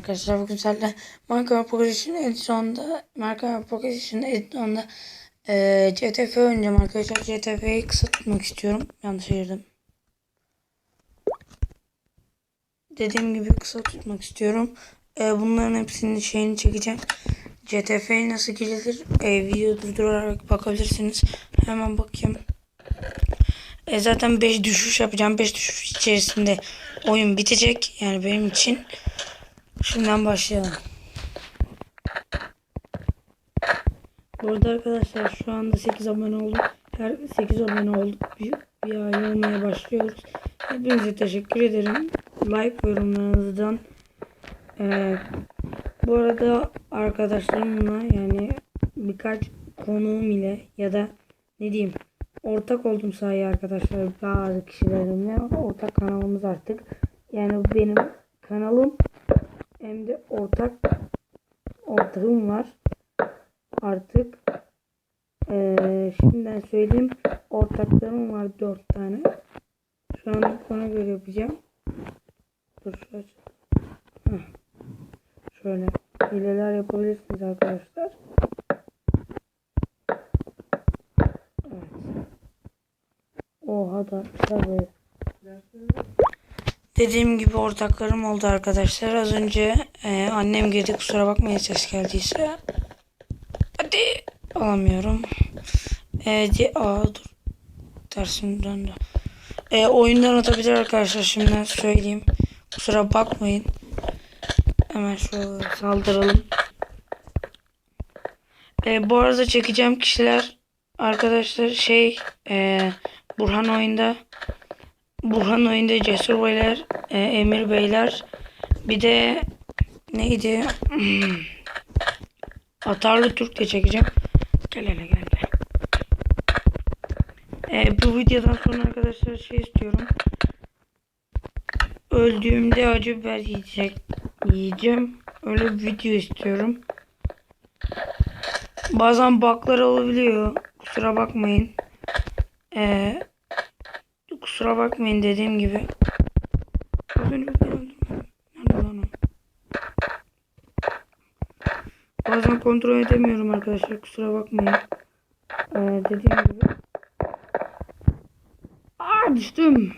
arkadaşlar. Bugün sizlerle Minecraft Progression Edition'da Minecraft Progression Edition'da eee CTF oynayacağım arkadaşlar. CTF'yi kısa tutmak istiyorum. Yanlış girdim. Dediğim gibi kısa tutmak istiyorum. Eee, bunların hepsinin şeyini çekeceğim. CTF'ye nasıl girilir? Eee video durdurarak bakabilirsiniz. Hemen bakayım. E zaten 5 düşüş yapacağım. 5 düşüş içerisinde oyun bitecek. Yani benim için. Şimdiden başlayalım. Burada arkadaşlar şu anda 8 abone olduk. Her 8 abone olduk. Bir, bir aile olmaya başlıyoruz. Hepinize teşekkür ederim. Like yorumlarınızdan. Ee, bu arada arkadaşlarımla yani birkaç konuğum ile ya da ne diyeyim ortak oldum sayı arkadaşlar bazı kişilerimle ortak kanalımız artık. Yani benim kanalım hem de ortak ortağım var artık. Ee, şimdiden söyleyeyim ortaklarım var dört tane. Şu an ona göre yapacağım. Dur aç. Heh. Şöyle hileler yapabilirsiniz arkadaşlar. Oha da tabii. Dediğim gibi ortaklarım oldu arkadaşlar. Az önce e, annem girdi kusura bakmayın ses geldiyse. Hadi alamıyorum. E, di- aa, dur. Tersim döndü. E, oyundan atabilir arkadaşlar şimdiden söyleyeyim. Kusura bakmayın. Hemen şöyle saldıralım. E, bu arada çekeceğim kişiler arkadaşlar şey e, Burhan oyunda Burhan oyunda Cesur Beyler, e, Emir Beyler bir de neydi? Hmm. Atarlı Türk de çekeceğim. Gel hele gel gel. E, bu videodan sonra arkadaşlar şey istiyorum. Öldüğümde acı biber yiyecek, yiyeceğim. Öyle bir video istiyorum. Bazen bug'lar olabiliyor. Kusura bakmayın. Eee Kusura bakmayın dediğim gibi. Az önce bir öldüm. Nerede lan o? Bazen kontrol edemiyorum arkadaşlar. Kusura bakmayın. Ee, dediğim gibi. Aa düştüm.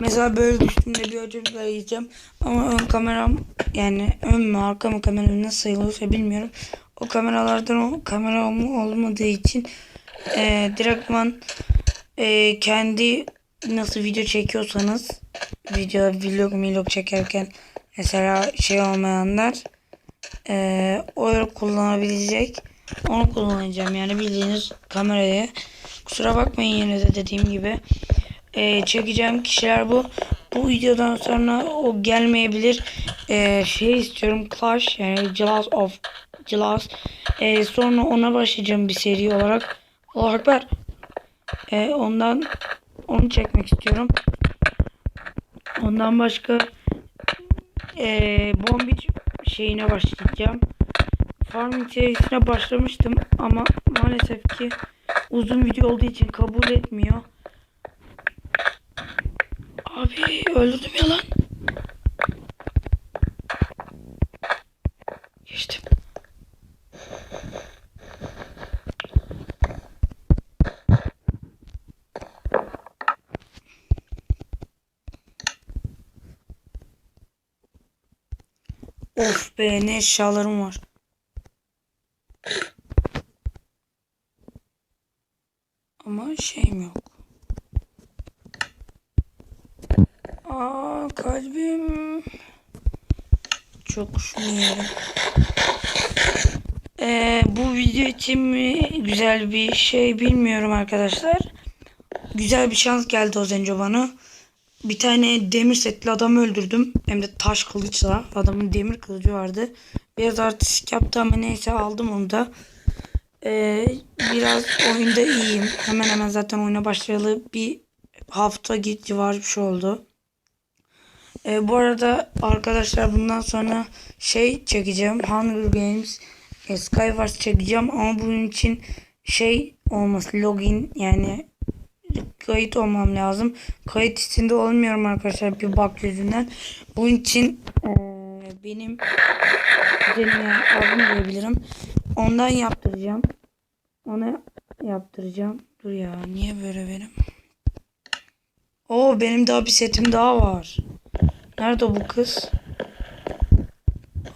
Mesela böyle düştüğümde bir acımla yiyeceğim. Ama ön kameram yani ön mü arka mı kameram nasıl sayılıyorsa bilmiyorum. O kameralardan o kamera olmadığı için e, direktman e, kendi nasıl video çekiyorsanız video vlog vlog çekerken mesela şey olmayanlar e, o kullanabilecek. Onu kullanacağım yani bildiğiniz kamerayı. Kusura bakmayın yine de dediğim gibi. E, çekeceğim kişiler bu. Bu videodan sonra o gelmeyebilir. E, şey istiyorum Clash yani Jaws of Jaws e, sonra ona başlayacağım bir seri olarak. Allah Ekber. E, ondan onu çekmek istiyorum. Ondan başka e, Bombich şeyine başlayacağım. Farming serisine başlamıştım ama maalesef ki uzun video olduğu için kabul etmiyor. Abi öldürdüm ya lan. Of be ne eşyalarım var. Ama şeyim yok. Aa kalbim. Çok yerim. Ee, bu video için mi güzel bir şey bilmiyorum arkadaşlar. Güzel bir şans geldi az önce bana. Bir tane demir setli adam öldürdüm. Hem de taş kılıçla. Adamın demir kılıcı vardı. Biraz artistik yaptı ama neyse aldım onu da. Ee, biraz oyunda iyiyim. Hemen hemen zaten oyuna başlayalı bir hafta git civarı bir şey oldu. Ee, bu arada arkadaşlar bundan sonra şey çekeceğim. Hunger Games e, Skywars çekeceğim ama bunun için şey olması login yani kayıt olmam lazım. Kayıt içinde olmuyorum arkadaşlar bir bak yüzünden. Bunun için e, benim yani abim diyebilirim. Ondan yaptıracağım. Ona yaptıracağım. Dur ya niye böyle benim? Oo benim daha bir setim daha var. Nerede bu kız?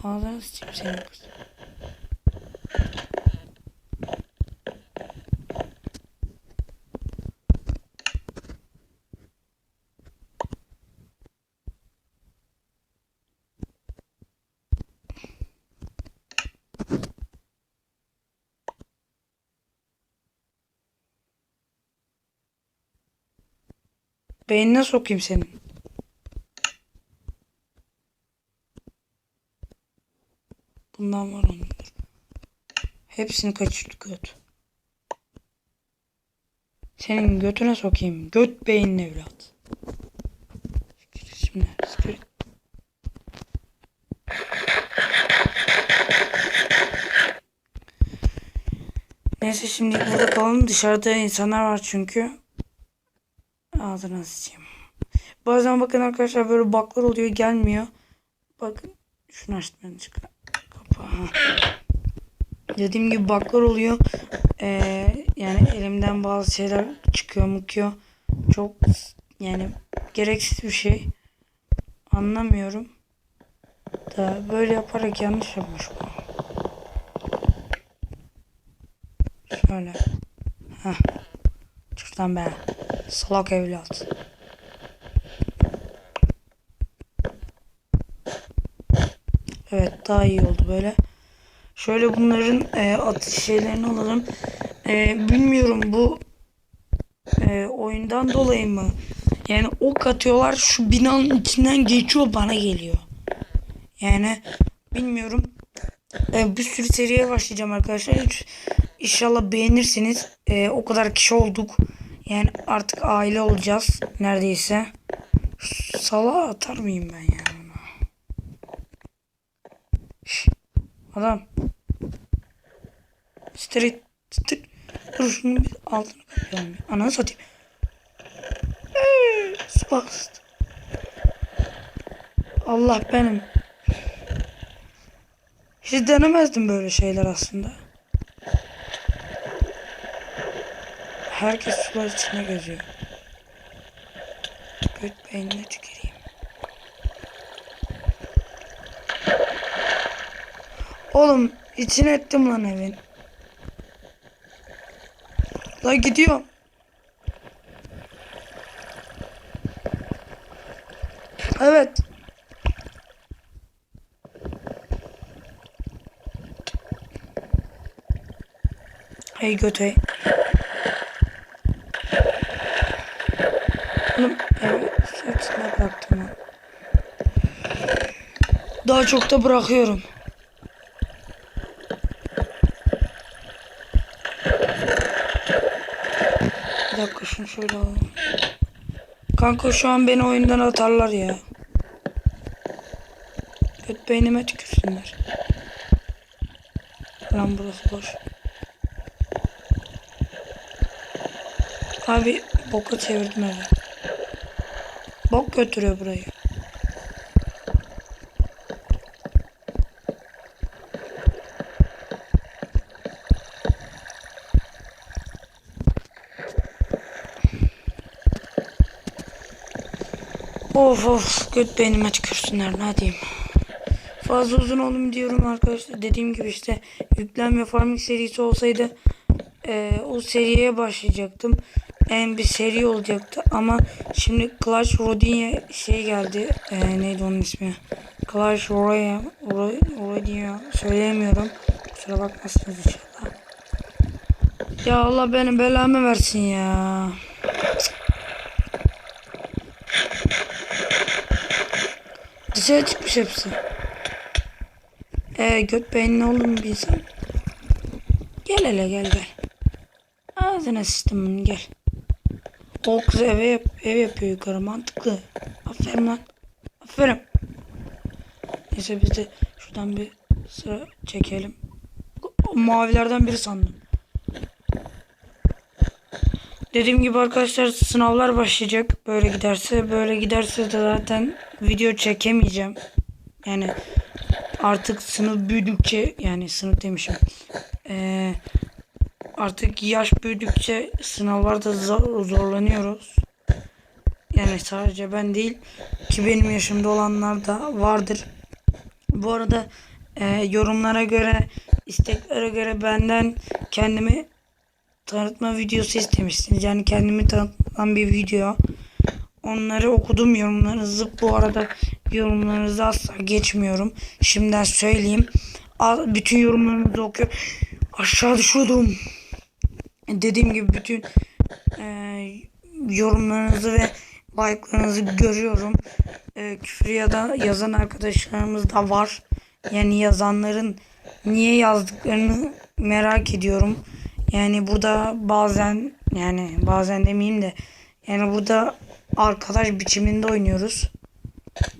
Ağzına sıçayım kız. Beynine sokayım senin. Bundan var onun. Hepsini kaçırdı göt. Senin götüne sokayım. Göt beyinli evlat. Şimdi siktir. Neyse şimdi burada kalalım. Dışarıda insanlar var çünkü. Ağzına sıçayım. Bazen bakın arkadaşlar böyle baklar oluyor gelmiyor. Bakın şunu açtım yanlışlıkla. Kapağı. Dediğim gibi baklar oluyor. Ee, yani elimden bazı şeyler çıkıyor mıkıyor. Çok yani gereksiz bir şey. Anlamıyorum. Da böyle yaparak yanlış yapmış bu. Şöyle. Heh. Şuradan be. Salak evlat. Evet daha iyi oldu böyle. Şöyle bunların e, atış şeylerini alalım. E, bilmiyorum bu e, oyundan dolayı mı? Yani ok atıyorlar şu binanın içinden geçiyor bana geliyor. Yani bilmiyorum. E, bir sürü seriye başlayacağım arkadaşlar. Hiç- İnşallah beğenirsiniz. E, o kadar kişi olduk. Yani artık aile olacağız neredeyse. Şu Salağa atar mıyım ben ya? Şş, adam. Street. Street. Dur şunu bir altını kapayalım. Ananı satayım. Sparks. Allah benim. Hiç denemezdim böyle şeyler aslında. Herkes sular içine geziyor. Göt beynine tüküreyim. Oğlum içine ettim lan evin. La gidiyorum. Evet. Hey göt hey. Oğlum evet hepsine bıraktım ben. Daha çok da bırakıyorum. Bir dakika şunu şöyle alalım. Kanka şu an beni oyundan atarlar ya. Göt beynime tükürsünler. Lan burası boş. Abi boka çevirdim evi. Bok götürüyor burayı. Of of göt beynime tükürsünler ne diyeyim. Fazla uzun oldum diyorum arkadaşlar. Dediğim gibi işte yüklenme farming serisi olsaydı eee, o seriye başlayacaktım. En bir seri olacaktı ama şimdi Clash Royale şey geldi. Eee, neydi onun ismi? Clash Royale Roy- Royale söyleyemiyorum. Kusura bakmazsınız inşallah. Ya Allah benim belamı versin ya. Dışarı çıkmış hepsi. Ee, göt beynli oğlum bir insan. Gel hele gel gel. Ağzına sıçtım gel. O kız eve yap ev yapıyor yukarı mantıklı. Aferin lan. Aferin. Neyse biz de şuradan bir sıra çekelim. O mavilerden biri sandım. Dediğim gibi arkadaşlar sınavlar başlayacak. Böyle giderse böyle giderse de zaten video çekemeyeceğim. Yani artık sınıf büyüdükçe yani sınıf demişim. Ee, artık yaş büyüdükçe sınavlarda zor- zorlanıyoruz. Yani sadece ben değil ki benim yaşımda olanlar da vardır. Bu arada e, yorumlara göre isteklere göre benden kendimi tanıtma videosu istemişsiniz. Yani kendimi tanıtan bir video. Onları okudum yorumlarınızı. Bu arada yorumlarınızı asla geçmiyorum. Şimdiden söyleyeyim. Bütün yorumlarınızı okuyorum. Aşağı düşüyordum. Dediğim gibi bütün e, yorumlarınızı ve like'larınızı görüyorum. E, küfür yazan arkadaşlarımız da var. Yani yazanların niye yazdıklarını merak ediyorum. Yani burada bazen yani bazen demeyeyim de yani burada arkadaş biçiminde oynuyoruz.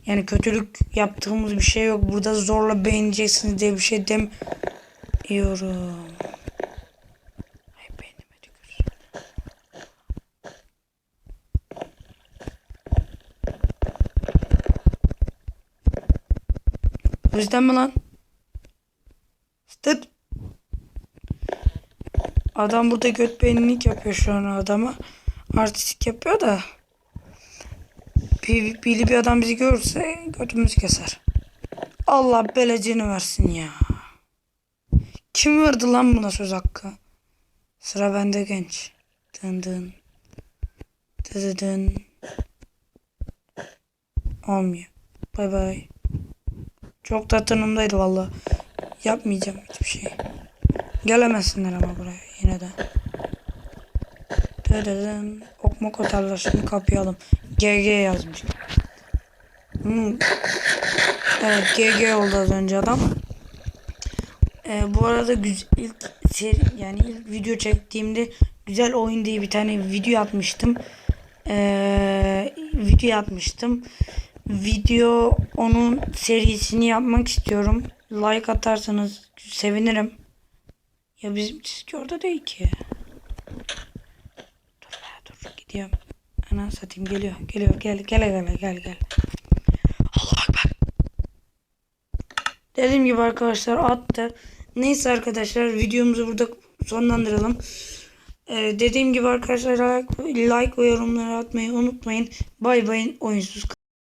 Yani kötülük yaptığımız bir şey yok. Burada zorla beğeneceksiniz diye bir şey demiyorum. Bu yüzden mi lan? Adam burada göt beğenilik yapıyor şu an adama. Artistik yapıyor da. Bir, biri bir adam bizi görürse götümüzü keser. Allah belecini versin ya. Kim verdi lan buna söz hakkı? Sıra bende genç. Dın dın. Dı dın. Olmuyor. Bay bay. Çok da tanımdaydı valla. Yapmayacağım hiçbir şey. Gelemezsinler ama buraya yine de. Dırırın. Ok mok atarlar şimdi kapayalım. GG yazmış. Hmm. Evet GG oldu az önce adam. Ee, bu arada ilk seri yani ilk video çektiğimde güzel oyun diye bir tane video atmıştım. Ee, video atmıştım. Video onun serisini yapmak istiyorum. Like atarsanız sevinirim. Ya bizim çizgi orada değil ki. Dur be dur gidiyorum. Ana satayım geliyor. Geliyor gel gel gel gel gel. Allah ekber. Dediğim gibi arkadaşlar attı. Neyse arkadaşlar videomuzu burada sonlandıralım. Ee, dediğim gibi arkadaşlar like, like ve yorumları atmayı unutmayın. Bay bay oyunsuz kalın.